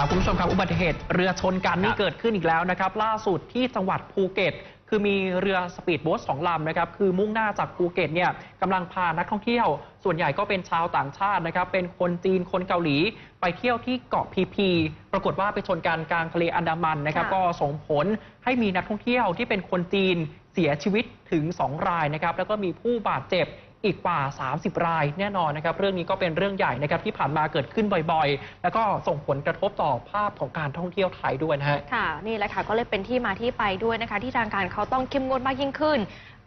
ครับคุณผู้ชมครับอุบัติเหตุเรือชนกันนี่ครับเกิดขึ้นอีกแล้วนะครับล่าสุดที่จังหวัดภูเก็ต คือมีเรือสปีดโบ๊ทสองลำนะครับคือมุ่งหน้าจากภูเก็ตเนี่ยกำลังพานักท่องเที่ยว ส่วนใหญ่ก็เป็นชาวต่างชาตินะครับเป็นคนจีนคนเกาหลี ไปเที่ยวที่เกาะพีพี ปรากฏว่าไปชนกันกลางทะเลอันดามันนะครับค่ะก็ส่งผลให้มีนักท่องเที่ยวที่เป็นคนจีนเสียชีวิตถึง 2 รายนะครับแล้วก็มีผู้บาดเจ็บ อีกกว่า 30 รายแน่นอนนะครับ เรื่องนี้ก็เป็นเรื่องใหญ่นะครับที่ผ่านมาเกิดขึ้นบ่อยๆ แล้วก็ส่งผลกระทบต่อภาพของการท่องเที่ยวไทยด้วยนะฮะ ค่ะ นี่แหละค่ะ ก็เลยเป็นที่มาที่ไปด้วยนะคะ ที่ทางการเขาต้องเข้มงวดมากยิ่งขึ้น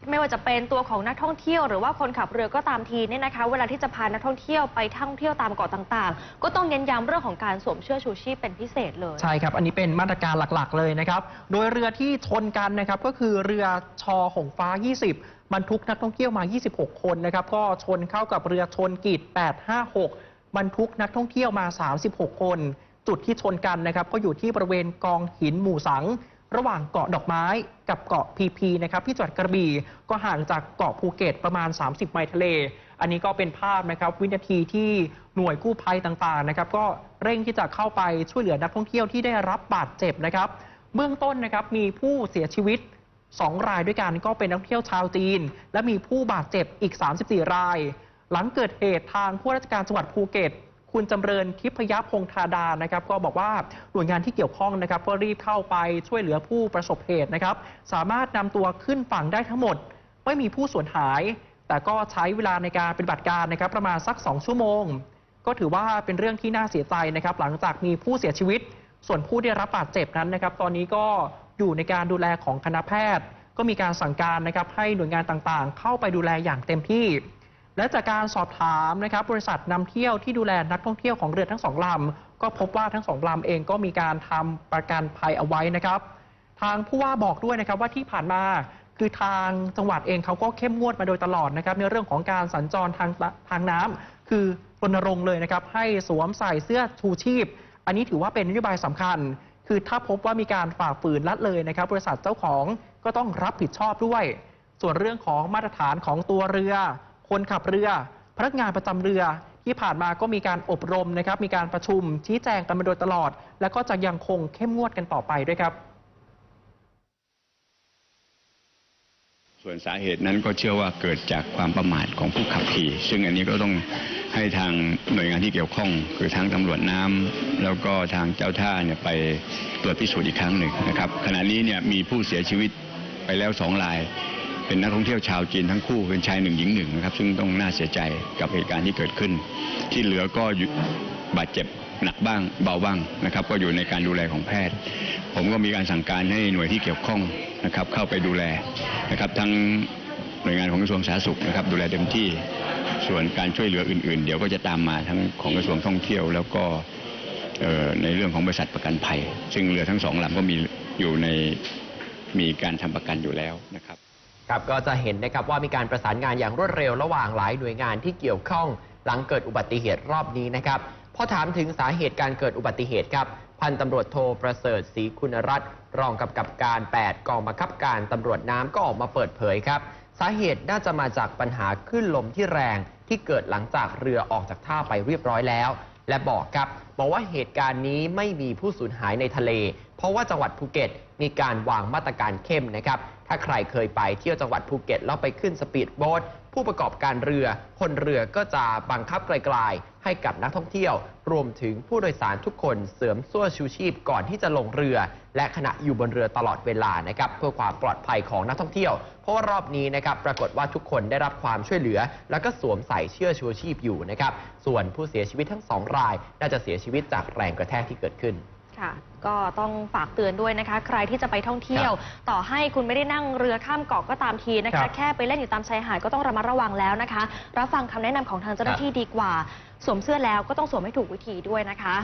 ไม่ว่าจะเป็นตัวของนักท่องเที่ยวหรือว่าคนขับเรือก็ตามทีเนี่ยนะคะ เวลาที่จะพานักท่องเที่ยวไปท่องเที่ยวตามเกาะต่างๆ ก็ต้องเน้นย้ำเรื่องของการสวมเสื้อชูชีพเป็นพิเศษเลยใช่ครับ อันนี้เป็นมาตรการหลักๆ เลยนะครับ โดยเรือที่ชนกันนะครับก็คือเรือชอหงฟ้า 20บรรทุกนักท่องเที่ยวมา 26 คนนะครับก็ชนเข้ากับเรือชนกิจ 856 บรรทุกนักท่องเที่ยวมา 36 คน จุดที่ชนกันนะครับก็อยู่ที่บริเวณกองหินหมู่สัง ระหว่างเกาะดอกไม้กับเกาะพีพีนะครับที่จังหวัดกระบี่ก็ห่างจากเกาะภูเก็ตประมาณ 30 ไมล์ทะเล อันนี้ก็เป็นภาพนะครับวินาทีที่หน่วยกู้ภัยต่างๆนะครับก็เร่งที่จะเข้าไปช่วยเหลือนักท่องเที่ยวที่ได้รับบาดเจ็บนะครับ เบื้องต้นนะครับมีผู้เสียชีวิต2รายด้วยกันก็เป็นนักท่องเที่ยวชาวจีน และมีผู้บาดเจ็บอีก 34 ราย หลังเกิดเหตุทางผู้ราชการจังหวัดภูเก็ต คุณจำเริญทิพยพงธาดานะครับก็บอกว่าหน่วยงานที่เกี่ยวข้องนะครับก็รีบเข้าไปช่วยเหลือผู้ประสบเหตุนะครับสามารถนำตัวขึ้นฝั่งได้ทั้งหมด ไม่มีผู้สูญหาย แต่ก็ใช้เวลาในการปฏิบัติการนะครับประมาณสัก 2 ชั่วโมง ก็ถือว่าเป็นเรื่องที่น่าเสียใจนะครับหลังจากมีผู้เสียชีวิต ส่วนผู้ได้รับบาดเจ็บนั้นนะครับ ตอนนี้ก็อยู่ในการดูแลของคณะแพทย์ ก็มีการสั่งการนะครับให้หน่วยงานต่างๆ เข้าไปดูแลอย่างเต็มที่ และจากการสอบถามนะครับบริษัทนำเที่ยวที่ดูแลนักท่องเที่ยวของเรือทั้งสองลำก็พบว่าทั้งสองลำเองก็มีการทำประกันภัยเอาไว้นะครับ ทางผู้ว่าบอกด้วยนะครับว่าที่ผ่านมาคือทางจังหวัดเองเขาก็เข้มงวดมาโดยตลอดนะครับ ในเรื่องของการสัญจรทางทางน้ำคือรณรงค์เลยนะครับ ให้สวมใส่เสื้อชูชีพ อันนี้ถือว่าเป็นนโยบายสำคัญ คือถ้าพบว่ามีการฝ่าฝืนละเลยนะครับ บริษัทเจ้าของก็ต้องรับผิดชอบด้วย ส่วนเรื่องของมาตรฐานของตัวเรือ คนขับเรือ พนักงานประจำเรือ ที่ผ่านมาก็มีการอบรมนะครับ มีการประชุมชี้แจงกันมาโดยตลอด แล้วก็จะยังคงเข้มงวดกันต่อไปด้วยครับ ส่วนสาเหตุนั้นก็เชื่อว่าเกิดจากความประมาทของผู้ขับขี่ ซึ่งอันนี้ก็ต้องให้ทางหน่วยงานที่เกี่ยวข้อง คือทั้งตำรวจน้ำแล้วก็ทางเจ้าท่าเนี่ยไปตรวจพิสูจน์อีกครั้งหนึ่งนะครับขณะนี้เนี่ยมีผู้เสียชีวิตไปแล้วสองราย เป็นนักท่องเที่ยวชาวจีนทั้งคู่เป็นชายหนึ่งหญิงหนึ่งนะครับซึ่งต้องน่าเสียใจกับเหตุการณ์ที่เกิดขึ้น ที่เหลือก็บาดเจ็บหนักบ้างเบาบ้างนะครับก็อยู่ในการดูแลของแพทย์ ผมก็มีการสั่งการให้หน่วยที่เกี่ยวข้องนะครับเข้าไปดูแลนะครับทั้งหน่วยงานของกระทรวงสาธารณสุขนะครับดูแลเต็มที่ส่วนการช่วยเหลืออื่นๆ เดี๋ยวก็จะตามมาทั้งของกระทรวงท่องเที่ยว แล้วก็ในเรื่องของบริษัทประกันภัย ซึ่งเรือทั้งสองลำก็มีอยู่ในมีการทำประกันอยู่แล้วนะครับ ครับก็จะเห็นนะครับว่ามีการประสานงานอย่างรวดเร็วระหว่างหลายหน่วยงานที่เกี่ยวข้องหลังเกิดอุบัติเหตุรอบนี้นะครับพอถามถึงสาเหตุการเกิดอุบัติเหตุครับ พันตำรวจโทประเสริฐศรีคุณรัตน์รองกำกับการ 8 กองบังคับการตำรวจน้ำก็ออกมาเปิดเผยครับ สาเหตุน่าจะมาจากปัญหาคลื่นลมที่แรงที่เกิดหลังจากเรือออกจากท่าไปเรียบร้อยแล้ว และบอกครับบอกว่าเหตุการณ์นี้ไม่มีผู้สูญหายในทะเล เพราะว่าจังหวัดภูเก็ตมีการวางมาตรการเข้มนะครับ ถ้าใครเคยไปเที่ยวจังหวัดภูเก็ตแล้วไปขึ้นสปีดโบ๊ท ผู้ประกอบการเรือ คนเรือก็จะบังคับไกลๆ ให้กับนักท่องเที่ยว รวมถึงผู้โดยสารทุกคนเสริมเสื้อชูชีพก่อนที่จะลงเรือ และขณะอยู่บนเรือตลอดเวลานะครับเพื่อความปลอดภัยของนักท่องเที่ยว เพราะว่ารอบนี้นะครับปรากฏว่าทุกคนได้รับความช่วยเหลือ แล้วก็สวมใส่เสื้อชูชีพอยู่นะครับส่วนผู้เสียชีวิตทั้งสองราย น่าจะเสียชีวิตจากแรงกระแทกที่เกิดขึ้น ค่ะ ก็ต้องฝากเตือนด้วยนะคะ ใครที่จะไปท่องเที่ยว ต่อให้คุณไม่ได้นั่งเรือข้ามเกาะก็ตามทีนะครัคะ บแค่ไปเล่นอยู่ตามชายหาดก็ต้องระมัดระวังแล้วนะคะ รับฟังคำแนะนำของทางเจ้าหน้าที่ดีกว่า สวมเสื้อแล้วก็ต้องสวมให้ถูกวิธีด้วยนะคะ